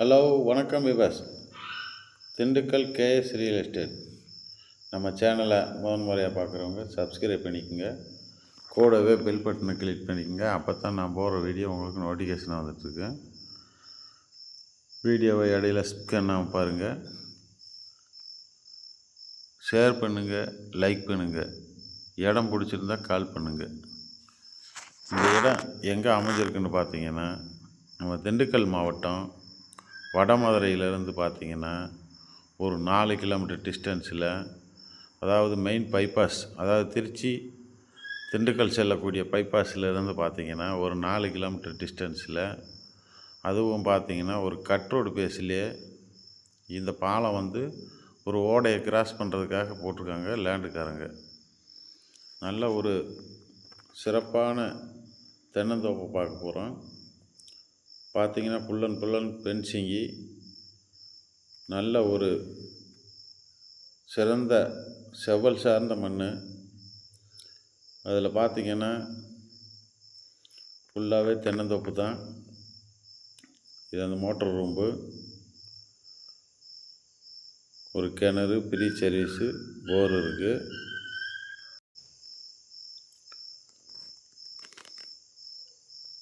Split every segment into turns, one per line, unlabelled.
Hello வணக்கம் விவாஸ். Dindigul KS real estate. நம்ம சேனலை முதன் முறையாக பார்க்குறவங்க சப்ஸ்கிரைப் பண்ணிக்கோங்க. கூடவே பெல் பட்டனை கிளிக் பண்ணிக்கோங்க. அப்போ தான் நான் போகிற வீடியோ உங்களுக்கு நோட்டிஃபிகேஷனாக வந்துட்டுருக்கு. வீடியோவை இடையில ஸ்கிப் பண்ணாமல் பாருங்கள் ஷேர் பண்ணுங்கள் லைக் பண்ணுங்கள் இடம் பிடிச்சிருந்தா கால் பண்ணுங்கள் இந்த இடம் எங்கே அமைஞ்சிருக்குன்னு பார்த்தீங்கன்னா நம்ம திண்டுக்கல் மாவட்டம் வடமதுரையிலேருந்து பார்த்தீங்கன்னா ஒரு நாலு கிலோமீட்டர் டிஸ்டன்ஸில் அதாவது மெயின் பைபாஸ் அதாவது திருச்சி திண்டுக்கல் செல்லக்கூடிய பைபாஸில் இருந்து பார்த்தீங்கன்னா ஒரு நாலு கிலோமீட்டர் டிஸ்டன்ஸில் அதுவும் பார்த்தீங்கன்னா ஒரு கட் ரோடு பேஸ்லேயே இந்த பாலம் வந்து ஒரு ஓடையை கிராஸ் பண்ணுறதுக்காக போட்டிருக்காங்க லேண்டுக்காரங்க. நல்ல ஒரு சிறப்பான தென்னந்தோப்பை பார்க்க போகிறோம். பார்த்திங்கன்னா ஃபுல் புல்லன் பென்சிங்கி நல்ல ஒரு சிறந்த செவ்வல் சார்ந்த மண் அதில் பார்த்தீங்கன்னா ஃபுல்லாகவே தென்னந்தோப்பு தான். இது அந்த மோட்டர் ரூம்பு. ஒரு கிணறு ஃப்ரீ சர்வீஸு போர் இருக்குது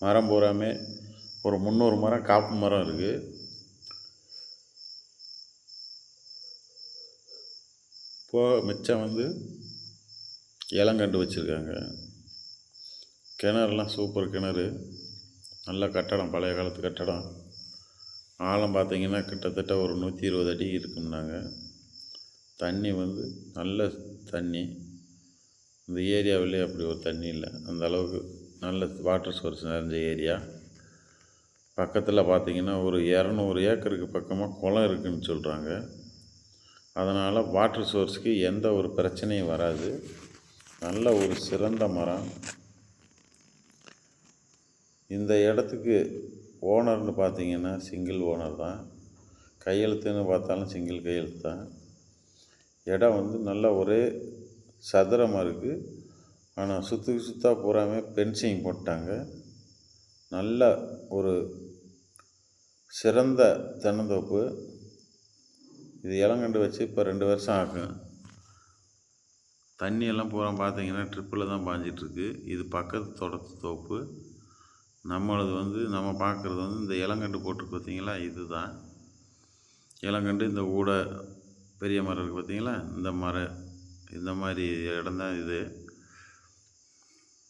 மரம் பூராமே ஒரு முந்நூறு மரம் காப்பு மரம் இருக்குது போக மிச்சம் வந்து இளங்கண்டு வச்சுருக்காங்க. கிணறுலாம் சூப்பர் கிணறு. நல்ல கட்டடம் பழைய காலத்து கட்டடம். ஆழம் பார்த்திங்கன்னா கிட்டத்தட்ட ஒரு நூற்றி இருபது அடி இருக்கும்னாங்க. தண்ணி வந்து நல்ல தண்ணி. இந்த ஏரியாவிலே அப்படி ஒரு தண்ணி இல்லை. அந்த அளவுக்கு நல்ல வாட்டர் சோர்ஸ் நிறைஞ்ச ஏரியா. பக்கத்தில் பார்த்திங்கன்னா ஒரு இரநூறு ஏக்கருக்கு பக்கமாக குளம் இருக்குதுன்னு சொல்கிறாங்க அதனால் வாட்டர் சோர்ஸுக்கு எந்த ஒரு பிரச்சனையும் வராது. நல்ல ஒரு சிறந்த மரம். இந்த இடத்துக்கு ஓனர்னு பார்த்தீங்கன்னா சிங்கிள் ஓனர் தான். கையெழுத்துன்னு பார்த்தாலும் சிங்கிள் கையெழுத்து தான். இடம் வந்து நல்ல ஒரே சதுரமாக இருக்குது ஆனால் சுற்றுக்கு சுற்றா பூராமே பென்சிங் போட்டாங்க. நல்ல ஒரு சிறந்த தென்னந்தோப்பு. இது இளங்கண்டு வச்சு இப்போ ரெண்டு வருஷம் ஆகும் தண்ணியெல்லாம் பூரா பார்த்தீங்கன்னா ட்ரிப்பில் தான் பாஞ்சிட்ருக்கு. இது பக்கத்து தோட்டத்து தோப்பு. நம்மளது வந்து நம்ம பார்க்குறது வந்து இந்த இளங்கண்டு போட்டு பார்த்தீங்களா இது தான் இளங்கண்டு இந்த ஊட பெரிய மரம் இருக்குது பார்த்தீங்களா இந்த மரம் இந்த மாதிரி இடம் தான் இது.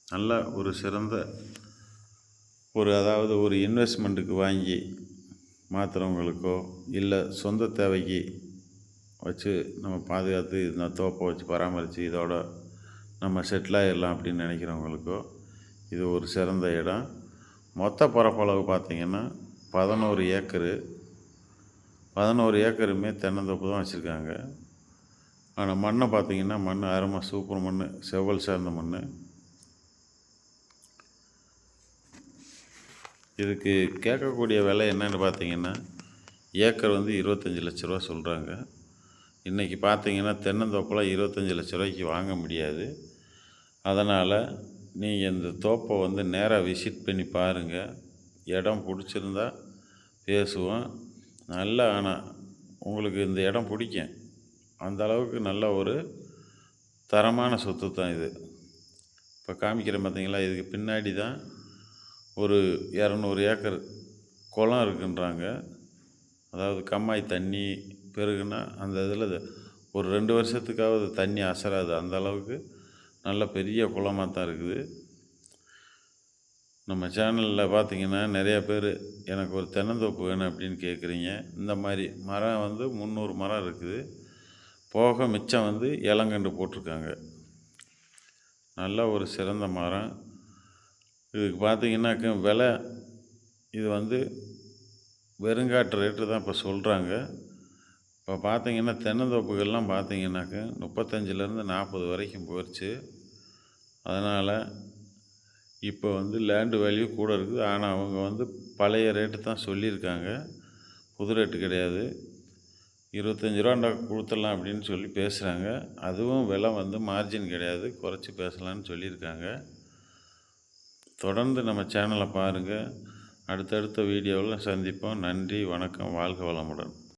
நல்ல ஒரு சிறந்த ஒரு அதாவது ஒரு இன்வெஸ்ட்மெண்ட்டுக்கு வாங்கி மாற்றுறவங்களுக்கோ இல்லை சொந்த தேவைக்கு வச்சு நம்ம பாதுகாத்து இந்த தோப்பை வச்சு பராமரித்து இதோட நம்ம செட்டில் ஆகிடலாம் அப்படின்னு நினைக்கிறவங்களுக்கோ இது ஒரு சிறந்த இடம். மொத்த பரப்பளவு பார்த்திங்கன்னா பதினோரு ஏக்கரு பதினோரு ஏக்கருமே தென்னந்தோப்பு தான் வச்சுருக்காங்க. ஆனால் மண்ணை பார்த்திங்கன்னா மண் அருமை சூப்பர் மண் செவ்வல் சேர்ந்த மண் இதுக்கு கேட்கக்கூடிய விலை என்னென்னு பார்த்தீங்கன்னா ஏக்கர் வந்து இருபத்தஞ்சி லட்ச ரூபா சொல்கிறாங்க இன்றைக்கி பார்த்தீங்கன்னா தென்னந்தோப்பெல்லாம் இருபத்தஞ்சி லட்ச ரூபாய்க்கு வாங்க முடியாது. அதனால் நீங்கள் இந்த தோப்பை வந்து நேராக விசிட் பண்ணி பாருங்கள் இடம் பிடிச்சிருந்தா பேசுவோம். நல்ல ஆனால் உங்களுக்கு இந்த இடம் பிடிக்கும். அந்த அளவுக்கு நல்ல ஒரு தரமான சொத்து தான் இது. இப்போ காமிக்கிறேன் பார்த்தீங்களா இதுக்கு பின்னாடி தான் ஒரு இரநூறு ஏக்கர் குளம் இருக்குன்றாங்க. அதாவது கம்மாய் தண்ணி பெருகுனா அந்த இதில் ஒரு ரெண்டு வருஷத்துக்காவது தண்ணி அசராது. அந்த அளவுக்கு நல்ல பெரிய குளமாக தான் இருக்குது. நம்ம சேனலில் பார்த்தீங்கன்னா நிறையா பேர் எனக்கு ஒரு தென்னந்தோப்பு வேணும் அப்படின்னு கேட்குறீங்க. இந்த மாதிரி மரம் வந்து முந்நூறு மரம் இருக்குது. போக மிச்சம் வந்து இளங்கண்டு போட்டிருக்காங்க. நல்ல ஒரு சிறந்த மரம். இதுக்கு பார்த்தீங்கன்னாக்க விலை இது வந்து வெறுங்காட்டு ரேட்டு தான் இப்போ சொல்கிறாங்க இப்போ பார்த்தீங்கன்னா தென்னந்தோப்புகள்லாம் பார்த்தீங்கன்னாக்க முப்பத்தஞ்சிலேருந்து நாற்பது வரைக்கும் போயிடுச்சு அதனால் இப்போ வந்து லேண்டு வேல்யூ கூட இருக்குது. ஆனால் அவங்க வந்து பழைய ரேட்டு தான் சொல்லியிருக்காங்க. புது ரேட்டு கிடையாது. இருபத்தஞ்சி ரூபாண்டா கொடுத்துடலாம் அப்படின்னு சொல்லி பேசுகிறாங்க அதுவும் விலை வந்து மார்ஜின் கிடையாது. குறைச்சி பேசலான்னு சொல்லியிருக்காங்க. தொடர்ந்து நம்ம சேனலை பாருங்கள் அடுத்தடுத்த வீடியோவில் சந்திப்போம். நன்றி வணக்கம் வாழ்க வளமுடன்.